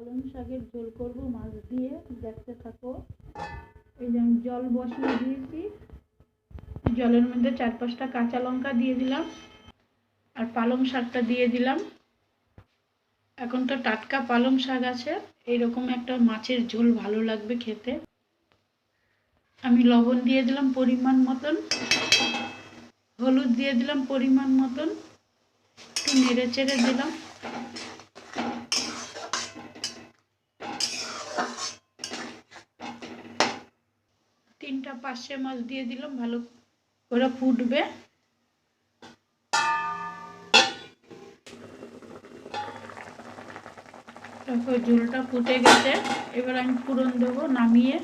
পালং শাকের ঝোল করব, মাছ দিয়ে। দেখতে থাকো। এই যে জল বসিয়ে দিয়েছি। জলের মধ্যে চার পাঁচটা কাঁচা লঙ্কা দিয়ে দিলাম আর পালং শাকটা দিয়ে দিলাম। এখন তো টাটকা পালং শাক আছে। এইরকম একটা মাছের ঝোল ভালো লাগবে খেতে। আমি লবণ দিয়ে দিলাম পরিমাণ মতন। হলুদ দিয়ে দিলাম পরিমাণ মতন। একটু নেড়ে চেড়ে দিলাম। তিনটা পাঁচশে মাছ দিয়ে দিলাম, ভালো করে ফুটবে। তারপর ঝোলটা ফুটে গেছে। এবার আমি পুরন দেবো নামিয়ে।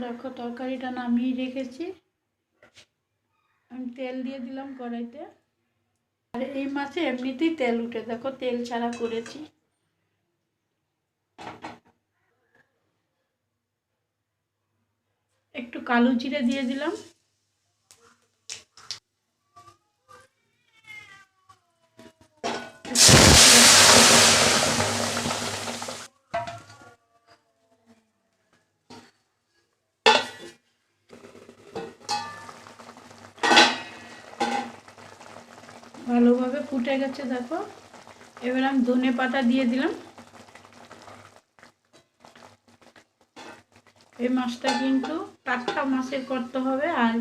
দেখো, তরকারিটা নামিয়ে রেখেছি। আমি তেল দিয়ে দিলাম কড়াইতে। আর এই মাছে এমনিতেই তেল উঠে, দেখো তেল ছাড়া করেছি। একটু কালো জিরে দিয়ে দিলাম। ভালোভাবে ফুটে গেছে, দেখো। এবার আমি ধনে পাতা দিয়ে দিলাম। এই মাছটা কিন্তু টাটকা মাছের করতে হবে, আর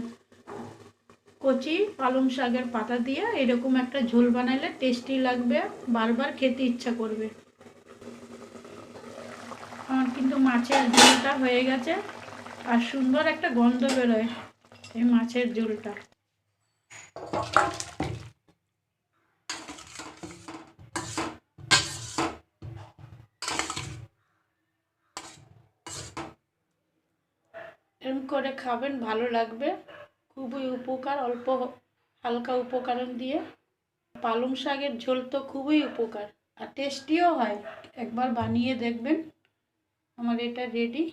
কচি পালং শাকের পাতা দিয়ে এরকম একটা ঝোল বানাইলে টেস্টি লাগবে, বারবার খেতে ইচ্ছা করবে। আমার কিন্তু মাছের ঝোলটা হয়ে গেছে, আর সুন্দর একটা গন্ধ বেরোয় এই মাছের ঝোলটা। এরকম করে খাবেন, ভালো লাগবে। খুবই উপকার, অল্প হালকা উপকরণ দিয়ে। পালং শাকের ঝোল তো খুবই উপকার। আর টেস্টিও হয়। একবার বানিয়ে দেখবেন। আমার এটা রেডি